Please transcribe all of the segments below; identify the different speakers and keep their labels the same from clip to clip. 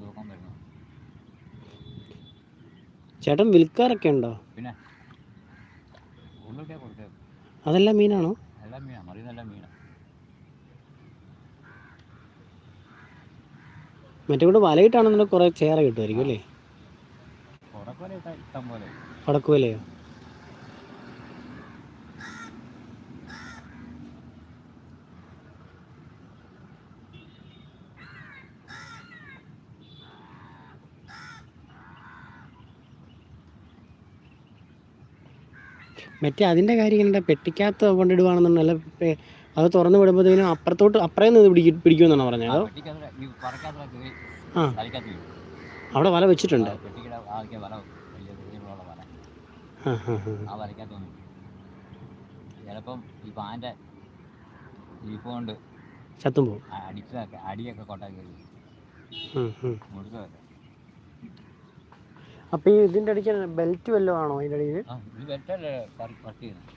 Speaker 1: തൂക്കം
Speaker 2: ചേട്ടൻ വിൽക്കാറൊക്കെ ഉണ്ടോ?
Speaker 1: പിന്നെ? ഉള്ളിട്ടേ
Speaker 2: അതെല്ലാം മീനാണോ?
Speaker 1: എല്ലാം മീനാണ് മറിയുന്നെല്ലാം മീനാണ്
Speaker 2: മറ്റേ കൂടെ വലയിട്ടാണെന്നുണ്ടെങ്കിൽ കുറേ ചേറ കിട്ടുമായിരിക്കും അല്ലേ?
Speaker 1: ഇഷ്ടം പോലെ.
Speaker 2: പടക്കുവലയോ മറ്റേ അതിന്റെ കാര്യം ഇങ്ങനെ പെട്ടിക്കകത്ത് കൊണ്ടിടുവാണെന്നുണ്ടല്ല അത് തുറന്ന് വിടുമ്പോഴത്തേനും അപ്പുറത്തോട്ട് അപ്പുറേ നിന്ന് പിടിക്കും പിടിക്കുമെന്നാണ് പറഞ്ഞത്? അതോ? ആ. അവിടെ വല വെച്ചിട്ടുണ്ട്.
Speaker 1: പെട്ടിക്കട ആദ്യം വല വലിയ നീളമുള്ള വല.
Speaker 2: ആ ആ ആ
Speaker 1: ആ. വരയ്ക്കകത്തൊന്നും ചിലപ്പം ഈ പാന്റെ ലീഫ്
Speaker 2: ചത്തും പോകും.
Speaker 1: അ- അടിച്ചതൊക്കെ അടിയൊക്കെ
Speaker 2: കൊട്ടാക്കി.
Speaker 1: മുഴുത്തതൊക്കെ
Speaker 2: അപ്പോൾ ഈ ഇതിന്റെ ഇടയ്ക്ക് ബെൽറ്റ് വല്ലതും ആണോ അതിന്റെ ഇടയിൽ
Speaker 1: ആ ഇത് വെട്ടല്ലേ കറി കട്ട് ചെയ്യുന്നത്.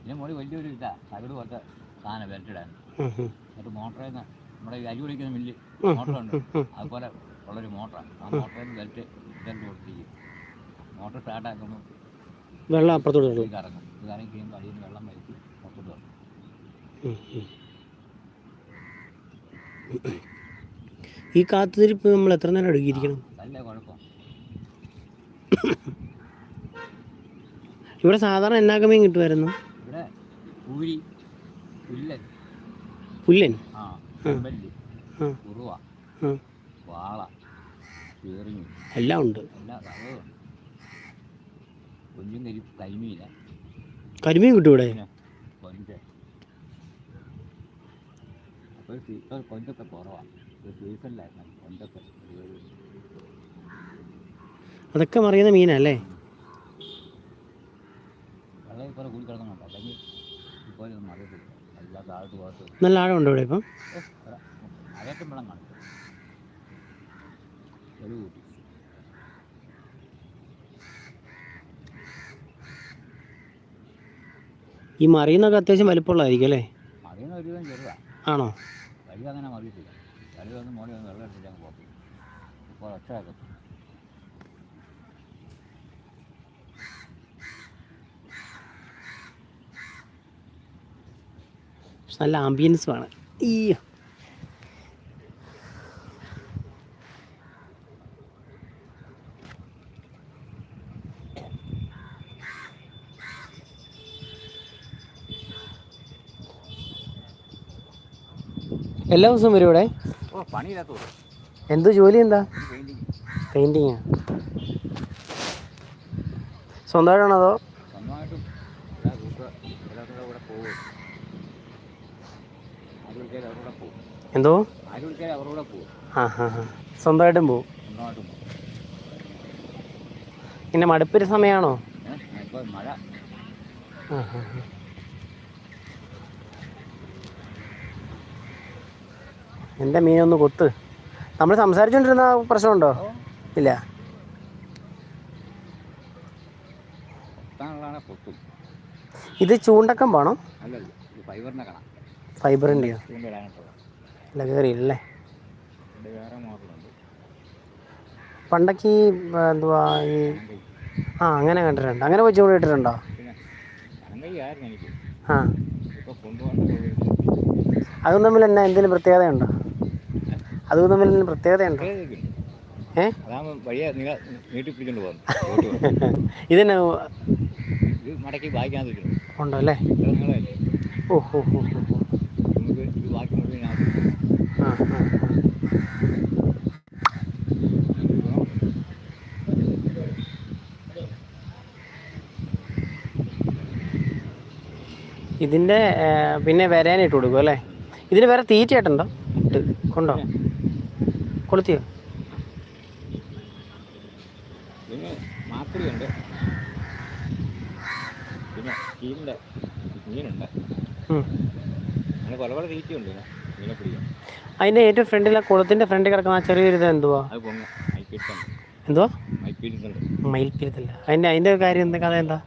Speaker 1: ഇതിന് മുകളിൽ വലിയൊരു ഇതാ തകിട് പോലത്തെ സാധനം ബെൽറ്റിടാൻ എന്നിട്ട് മോട്ടറിൽ നിന്ന് നമ്മുടെ ഈ അരി പൊളിക്കുന്ന മില്ല് മോട്ടറുണ്ട്. അതുപോലെ ഉള്ളൊരു മോട്ടറാണ് ആ മോട്ടറിൽ നിന്ന് ബെൽറ്റ് ഇതെല്ലാം കൊടുത്തിരിക്കും മോട്ടർ സ്റ്റാർട്ടാക്കുമ്പോൾ
Speaker 2: വെള്ളം അപ്പുറത്തോട്ട്
Speaker 1: ഇത് ഇത് കഴിയുമ്പോൾ അടിയിൽ നിന്ന് വെള്ളം വലിച്ച്.
Speaker 2: ഈ കാത്തുതിരിപ്പ് നമ്മൾ എത്ര നേരം അടുക്കിയിരിക്കണം
Speaker 1: കുഴപ്പം.
Speaker 2: ഇവിടെ സാധാരണ എന്നാക്ക മീൻ കിട്ടുമായിരുന്നു?
Speaker 1: ഇവിടെ പൂരി പുല്ലൻ.
Speaker 2: പുല്ലൻ?
Speaker 1: ആ ചെമ്പല്ലി വാള
Speaker 2: എല്ലാം ഉണ്ട്.
Speaker 1: എല്ലാ അതും കുഞ്ഞും കരി കരിമീന.
Speaker 2: കരിമീൻ കിട്ടും ഇവിടെ?
Speaker 1: കൊഞ്ച്. അപ്പോൾ കൊഞ്ചൊക്കെ കുറവാണ് സീസണിലായിരുന്നു കൊഞ്ചൊക്കെ.
Speaker 2: അതൊക്കെ മറിയുന്ന മീനല്ലേ? നല്ല ആഴമുണ്ടോ ഇവിടെ ഇപ്പം? ഈ മറിയുന്നൊക്കെ അത്യാവശ്യം വലിപ്പമുള്ളതായിരിക്കും അല്ലേ? ആണോ?
Speaker 1: വഴി അങ്ങനെ മറിയത്തില്ല. മോളിൽ വെള്ളം പോകും ഇപ്പോൾ ഒറ്റയാക്കും
Speaker 2: പക്ഷെ നല്ല ആംബിയൻസ് ആണ്. ഈ എല്ലാ ദിവസവും വരും ഇവിടെ? എന്ത് ജോലി എന്താ?
Speaker 1: പെയിന്റിങ്
Speaker 2: പെയിന്റിങ്ങാ സ്വന്തമായിട്ടാണോ അതോ
Speaker 1: സ്വന്തമായിട്ടും എല്ലാ കൂട്ടുക എല്ലാവരുടെ കൂടെ പോകും ആര് വിളിച്ചാൽ അവരുടെ കൂടെ പോകും
Speaker 2: എന്തോ? ആ ഹാ ഹാ സ്വന്തമായിട്ടും പോവും. പിന്നെ മടുപ്പൊരു സമയമാണോ എന്റെ മീനൊന്ന് കൊത്ത്. നമ്മൾ സംസാരിച്ചുകൊണ്ടിരുന്ന പ്രശ്നമുണ്ടോ? ഇല്ല. ഇത് ചൂണ്ടക്കം
Speaker 1: വേണം ഫൈബറിന്റെയോ
Speaker 2: ഇല്ല കയറിയില്ലേ പണ്ടൊക്കെ ഈ എന്തുവാ ഈ ആ അങ്ങനെ കണ്ടിട്ടുണ്ട്. അങ്ങനെ പോയി ചൂണ്ട ഇട്ടിട്ടുണ്ടോ? ആ. അതും തമ്മിൽ എന്നാ എന്തെങ്കിലും പ്രത്യേകതയുണ്ടോ? അതും തമ്മിൽ എന്തെങ്കിലും പ്രത്യേകതയുണ്ടോ? ഏ? ഇതിന് ഉണ്ടോ അല്ലേ ഓ ഹോ ഹോ ഹോ ഹോ.
Speaker 1: നമുക്ക് ഇത് ബാക്കി മുഴുവൻ ഞാൻ
Speaker 2: ആ ആ ആ. ഇതിന്റെ ഏ, പിന്നെ വരാനായിട്ട് കൊടുക്കും അല്ലേ? ഇതിന് വേറെ തീറ്റയായിട്ടുണ്ടോ? ഇട്ട് കൊണ്ടോ? കൊളുത്തിയോ?
Speaker 1: പിന്നെ മീനുണ്ട്. അങ്ങനെ പല പല തീറ്റയുണ്ട് മീനെ പിടിക്കാൻ.
Speaker 2: അതിന്റെ ഏറ്റവും ഫ്രണ്ടിലെ കുളത്തിന്റെ ഫ്രണ്ടിൽ കിടക്കുന്ന ആ ചെറിയൊരു ഇത് എന്തുവാ? എന്തുവാ? മയിൽപ്പിരുത്തല്ല അതിന്റെ അതിന്റെ കാര്യം എന്താ? കഥ എന്താ?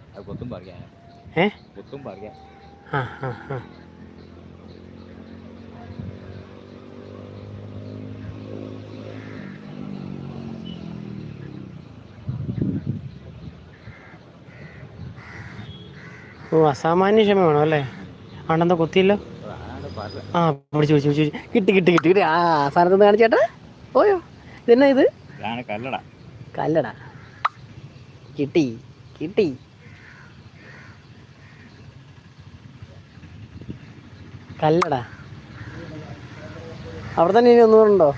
Speaker 2: ഓ അസാമാന്യ ക്ഷമ വേണം അല്ലേ? അവിടെന്താ കൊത്തിയല്ലോ? ആ പിടിച്ചു പിടിച്ചു പിടിച്ചു കിട്ടി കിട്ടി കിട്ടി കിട്ടി. ആ സാധനത്തൊന്ന് കാണിച്ചേട്ടാ. പോയോ? ഇതെന്നാ ഇത്?
Speaker 1: കല്ലട.
Speaker 2: കല്ലട. കിട്ടി കിട്ടി. കല്ലടാ. അവിടെ തന്നെ ഇനി ഒന്നുകൂടെ ഉണ്ടോ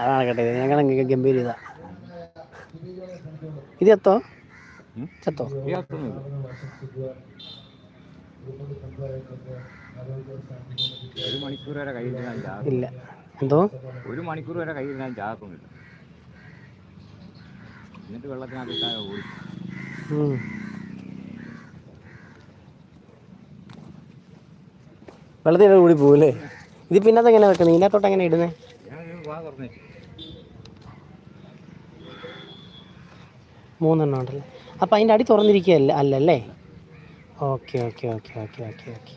Speaker 2: അതാണ് കേട്ടത് ഞങ്ങൾ ഗംഭീര ഇതാ. ഇത്
Speaker 1: എത്തോ?
Speaker 2: ചത്തോ
Speaker 1: ഒരു മണിക്കൂർ വരെ
Speaker 2: ഇല്ല. എന്തോ?
Speaker 1: ഒരു മണിക്കൂർ വരെ കയ്യിൽ ഞാൻ ചാകുന്നില്ല എന്നിട്ട് വെള്ളത്തിനകത്ത് ഇട്ടാൽ ഓടി.
Speaker 2: വെള്ളത്തിൽ കൂടി പോകൂലേ ഇത് പിന്നെ അതെങ്ങനെ വെക്കുന്നത് ഇതിനകത്തോട്ട് എങ്ങനെ ഇടുന്നേ? മൂന്നെണ്ണം ഉണ്ടല്ലേ? അപ്പം അതിന്റെ അടി തുറന്നിരിക്കുകയല്ല അല്ലല്ലേ? Okay okay okay okay okay okay.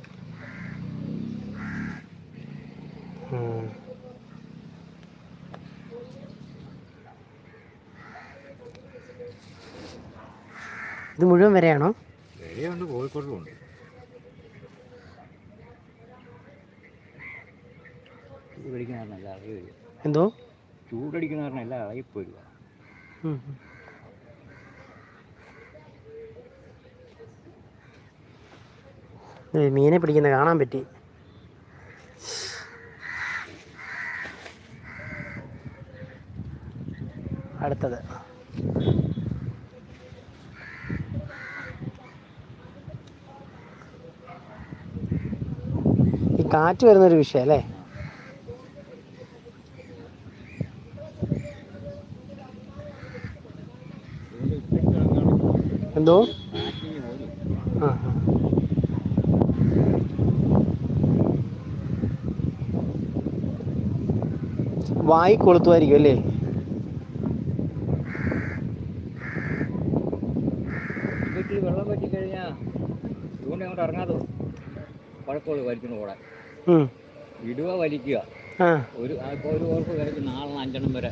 Speaker 2: ഇത് മുഴുവൻ വരെയാണോ?
Speaker 1: വിലയുണ്ട് കോഴിക്കോട്ടിലും ഉണ്ട് ചൂടടിക്കുന്ന കാരണം എല്ലാം ഇളകി വരിക
Speaker 2: എന്തോ
Speaker 1: ചൂടടിക്കുന്ന കാരണം എല്ലാം.
Speaker 2: മീനെ പിടിക്കുന്ന കാണാൻ പറ്റി. അടുത്തത്. ഈ കാറ്റ് വരുന്നൊരു വിഷയം അല്ലേ എന്തോ? ആ. വായി കൊളുത്തുമായിരിക്കും അല്ലേ?
Speaker 1: വീട്ടിൽ വെള്ളം പറ്റിക്കഴിഞ്ഞാൽ ചൂണ്ട അങ്ങോട്ട് ഇറങ്ങാതെ കുഴപ്പമുള്ളൂ വലിക്കുന്നു കൂടെ
Speaker 2: ഉം.
Speaker 1: ഇടുക വലിക്കുക.
Speaker 2: ആ.
Speaker 1: ഒരു ഓർക്ക് വിലക്ക് നാളെ അഞ്ചെണ്ണം വരെ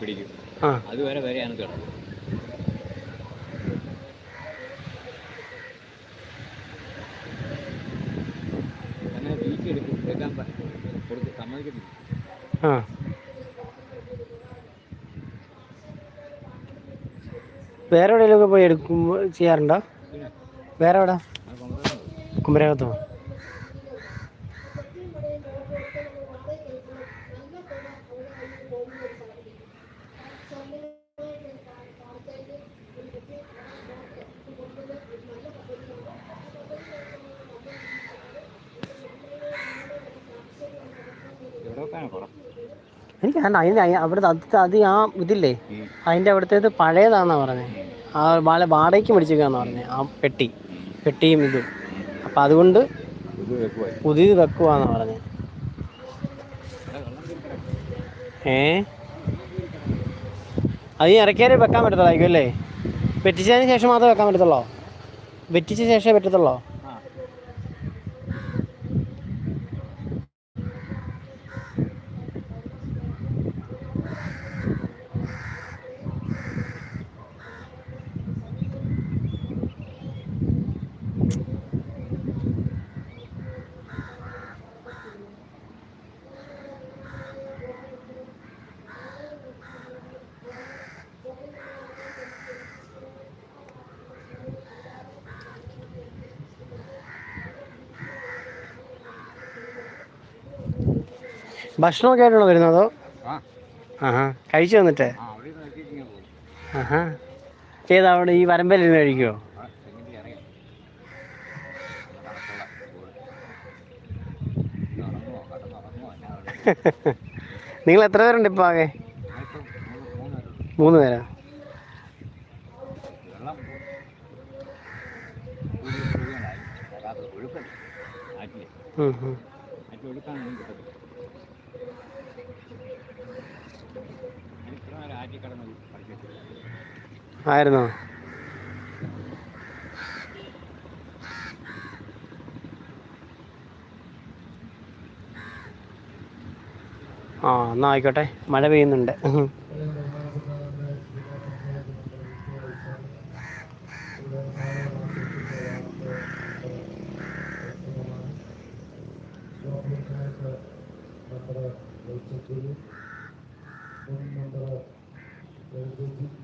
Speaker 1: പിടിക്കും.
Speaker 2: ആ.
Speaker 1: അതുവരെ വരെയാണ് കിടക്കും
Speaker 2: ആ. വേറെ എവിടെയെങ്കിലുമൊക്കെ പോയി എടുക്കും ചെയ്യാറുണ്ടോ? വേറെ എവിടെ? കുമരകത്തോ? എനിക്ക് അതിന്റെ അവിടുത്തെ അത് അത് ആ ഇതില്ലേ?
Speaker 1: അതിന്റെ
Speaker 2: അതിന്റെ അവിടുത്തേത് പഴയതാണെന്നാണ് പറഞ്ഞത് ആ വാല വാടകയ്ക്ക് മേടിച്ചേക്കാന്ന് പറഞ്ഞത് ആ പെട്ടി. പെട്ടിയും ഇതും. അപ്പം അതുകൊണ്ട് പുതിയത് വെക്കുവാന്നാ പറഞ്ഞത് ഏ? അത് ഈ ഇറക്കിയാലേ വെക്കാൻ പറ്റത്തുള്ളായിരിക്കും അല്ലേ? വെറ്റിച്ചതിന് ശേഷം മാത്രമേ വെക്കാൻ പറ്റത്തുള്ളോ? വെറ്റിച്ച ശേഷമേ പറ്റത്തുള്ളോ? ഭക്ഷണമൊക്കെ ആയിട്ടാണോ വരുന്നത്? അതോ ആഹാ. കഴിച്ചു വന്നിട്ട്? ആഹാ. ഏതാ അവിടെ ഈ വരമ്പലിരുന്ന് കഴിക്കുമോ നിങ്ങൾ എത്ര പേരുണ്ട് ഇപ്പോൾ ആകെ?
Speaker 1: മൂന്ന്
Speaker 2: പേരാ.
Speaker 1: ആറ്റിലെ
Speaker 2: ഉം, ഉം.
Speaker 1: ആറ്റിൽ ഒഴുക്കാനൊന്നും കിട്ടത്തില്ല
Speaker 2: ആയിരുന്നു?
Speaker 3: ആ എന്നാ ആയിക്കോട്ടെ. മഴ പെയ്യുന്നുണ്ട്. Thank you.